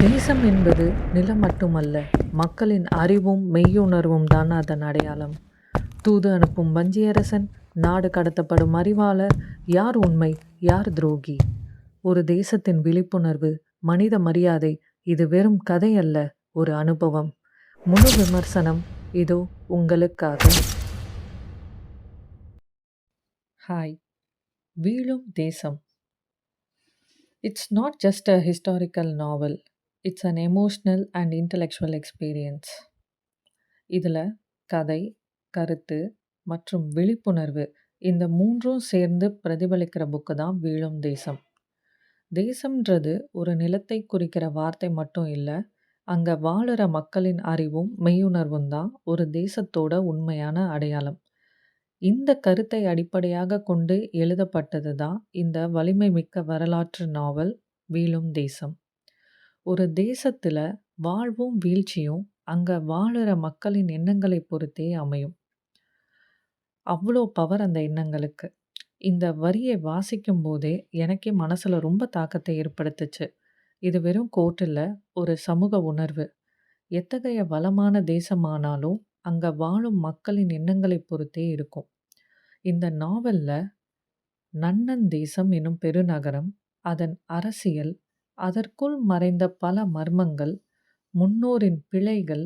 தேசம் என்பது நிலம் மட்டுமல்ல மக்களின் அறிவும் மெய்யுணர்வும் தான் அதன் அடையாளம். தூது அனுப்பும் வஞ்சியரசன் நாடு கடத்தப்படும் அறிவாளர் யார் உண்மை யார் துரோகி? ஒரு தேசத்தின் விழிப்புணர்வு மனித மரியாதை இது வெறும் கதை அல்ல ஒரு அனுபவம். முழு விமர்சனம் இதோ உங்களுக்காக. Hi. Veezhum Desam. It's not just a historical novel it's an emotional and intellectual experience இதில் கதை கருத்து மற்றும் விழிப்புணர்வு இந்த மூன்றும் சேர்ந்து பிரதிபலிக்கிற புக்கு தான் வீழும் தேசம். தேசம்ன்றது ஒரு நிலத்தை குறிக்கிற வார்த்தை மட்டும் இல்லை அங்கே வாழுற மக்களின் அறிவும் மெய்யுணர்வும் தான் ஒரு தேசத்தோட உண்மையான அடையாளம். இந்த கருத்தை அடிப்படையாக கொண்டு எழுதப்பட்டது தான் இந்த வலிமை மிக்க வரலாற்று நாவல் வீழும் தேசம். ஒரு தேசத்தில் வாழ்வும் வீழ்ச்சியும் அங்கே வாழுற மக்களின் எண்ணங்களை பொறுத்தே அமையும். அவ்வளோ பவர் அந்த எண்ணங்களுக்கு. இந்த வரியை வாசிக்கும் போதே எனக்கே மனசில் ரொம்ப தாக்கத்தை ஏற்படுத்துச்சு. இது வெறும் கோட்டில் ஒரு சமூக உணர்வு. எத்தகைய வளமான தேசமானாலும் அங்கே வாழும் மக்களின் எண்ணங்களை பொறுத்தே இருக்கும். இந்த நாவலில் நன்னன் தேசம் என்னும் பெருநகரம் அதன் அரசியல் அதற்குள் மறைந்த பல மர்மங்கள் முன்னோரின் பிழைகள்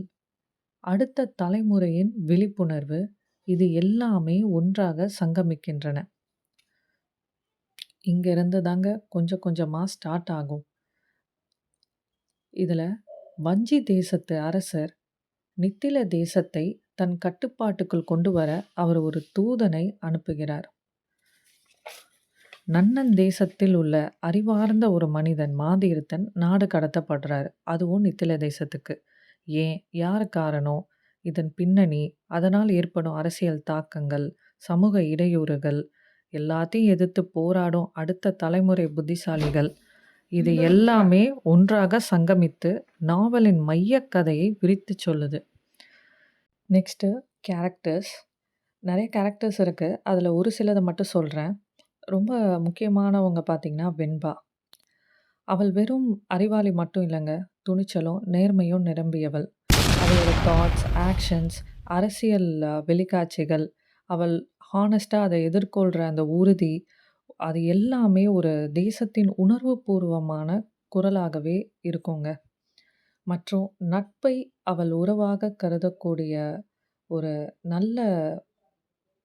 அடுத்த தலைமுறையின் விழிப்புணர்வு இது எல்லாமே ஒன்றாக சங்கமிக்கின்றன. இங்கிருந்து தாங்க கொஞ்சம் கொஞ்சமாக ஸ்டார்ட் ஆகும். இதில் வஞ்சி தேசத்து அரசர் நித்தில தேசத்தை தன் கட்டுப்பாட்டுக்குள் கொண்டு வர அவர் ஒரு தூதனை அனுப்புகிறார். நன்னன் தேசத்தில் உள்ள அறிவார்ந்த ஒரு மனிதன் மாதீர்த்தன் நாடு கடத்தப்படுறாரு. அதுவும் நித்தில தேசத்துக்கு. ஏன்? யார் காரணம் இதன் பின்னணி அதனால் ஏற்படும் அரசியல் தாக்கங்கள் சமூக இடையூறுகள் எல்லாத்தையும் எதிர்த்து போராடும் அடுத்த தலைமுறை புத்திசாலிகள். இது எல்லாமே ஒன்றாக சங்கமித்து நாவலின் மையக் கதையை விரித்து சொல்லுது. நெக்ஸ்ட்டு கேரக்டர்ஸ் நிறைய கேரக்டர்ஸ் இருக்குது அதில் ஒரு சிலதை மட்டும் சொல்கிறேன் ரொம்ப முக்கியமானவங்க பார்த்திங்கன்னா வெண்பா. அவள் வெறும் அறிவாளி மட்டும் இல்லைங்க. துணிச்சலும் நேர்மையும் நிரம்பியவள். அவளோட தாட்ஸ் ஆக்ஷன்ஸ் அரசியல் வெளிக்காட்சிகள் அவள் ஹானஸ்ட்டாக அதை எதிர்கொள்கிற அந்த உறுதி அது எல்லாமே ஒரு தேசத்தின் உணர்வுபூர்வமான குரலாகவே இருக்குங்க. மற்றும் நட்பை அவள் உறவாக கருதக்கூடிய ஒரு நல்ல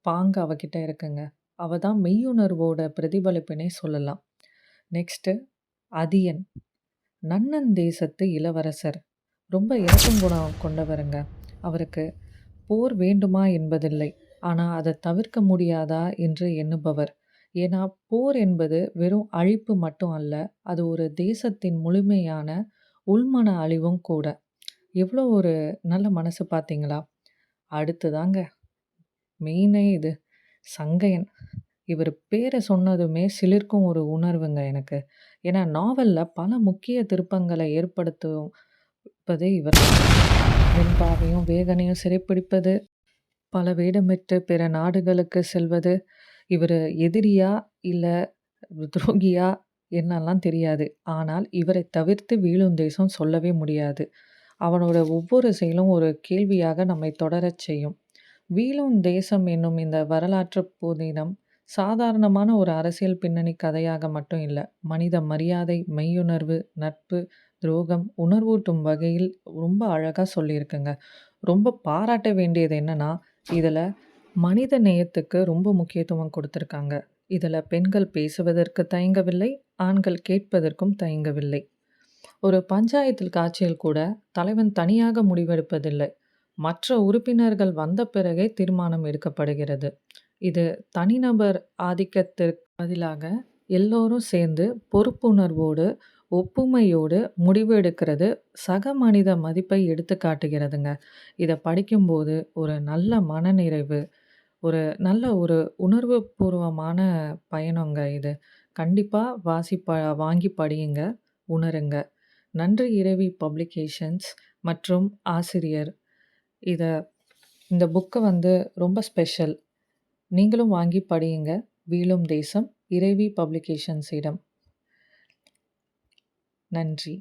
பாங்கு அவகிட்ட இருக்குங்க. அவ தான் மெய்யுணர்வோட பிரதிபலிப்புனே சொல்லலாம். நெக்ஸ்ட்டு அதியன். நன்னன் தேசத்து இளவரசர். ரொம்ப இறக்கும் குணம் கொண்டவருங்க. அவருக்கு போர் வேண்டுமா என்பதில்லை. ஆனால் அதை தவிர்க்க முடியாதா என்று எண்ணுபவர். ஏன்னா போர் என்பது வெறும் அழிப்பு மட்டும் அல்ல அது ஒரு தேசத்தின் முழுமையான உள்மன அழிவும் கூட. எவ்வளோ ஒரு நல்ல மனசு பார்த்தீங்களா? அடுத்துதாங்க மெயினே இது. சங்கையன். இவர் பேரை சொன்னதுமே சிலிர்க்கும் ஒரு உணர்வுங்க எனக்கு. ஏன்னா நாவலில் பல முக்கிய திருப்பங்களை ஏற்படுத்துவதே இவர். வெண்பாவையும் வேகனையும் சிறைப்பிடிப்பது பல வேடமிட்டு பிற நாடுகளுக்கு செல்வது இவர் எதிரியா இல்லை துரோகியா என்னெல்லாம் தெரியாது. ஆனால் இவரை தவிர்த்து வீழும் தேசம் சொல்லவே முடியாது. அவனோட ஒவ்வொரு செயலும் ஒரு கேள்வியாக நம்மை தொடரச் செய்யும். வீழும் தேசம் என்னும் இந்த வரலாற்று புதினம் சாதாரணமான ஒரு அரசியல் பின்னணி கதையாக மட்டும் இல்லை. மனித மரியாதை மெய்யுணர்வு நட்பு துரோகம் உணர்வூட்டும் வகையில் ரொம்ப அழகாக சொல்லியிருக்குங்க. ரொம்ப பாராட்ட வேண்டியது என்னன்னா இதில் மனித நேயத்துக்கு ரொம்ப முக்கியத்துவம் கொடுத்துருக்காங்க. இதில் பெண்கள் பேசுவதற்கு தயங்கவில்லை ஆண்கள் கேட்பதற்கும் தயங்கவில்லை. ஒரு பஞ்சாயத்தில் காட்சியில் கூட தலைவன் தனியாக முடிவெடுப்பதில்லை. மற்ற உறுப்பினர்கள் வந்த பிறகே தீர்மானம் எடுக்கப்படுகிறது. இது தனிநபர் ஆதிக்கத்திற்கு பதிலாக எல்லோரும் சேர்ந்து பொறுப்புணர்வோடு ஒப்புமையோடு முடிவு எடுக்கிறது சக மனித மதிப்பை எடுத்து காட்டுகிறதுங்க. இதை படிக்கும்போது ஒரு நல்ல மனநிறைவு ஒரு நல்ல ஒரு உணர்வுபூர்வமான பயணங்க இது. கண்டிப்பாக வாசி ப வாங்கி படியுங்க உணருங்க. நன்றி இரவி பப்ளிகேஷன்ஸ் மற்றும் ஆசிரியர் இதை இந்த புக்கு வந்து ரொம்ப ஸ்பெஷல் நீங்களும் வாங்கி படியுங்க. வீழும் தேசம் இறைவி பப்ளிகேஷன்ஸிடம் நன்றி.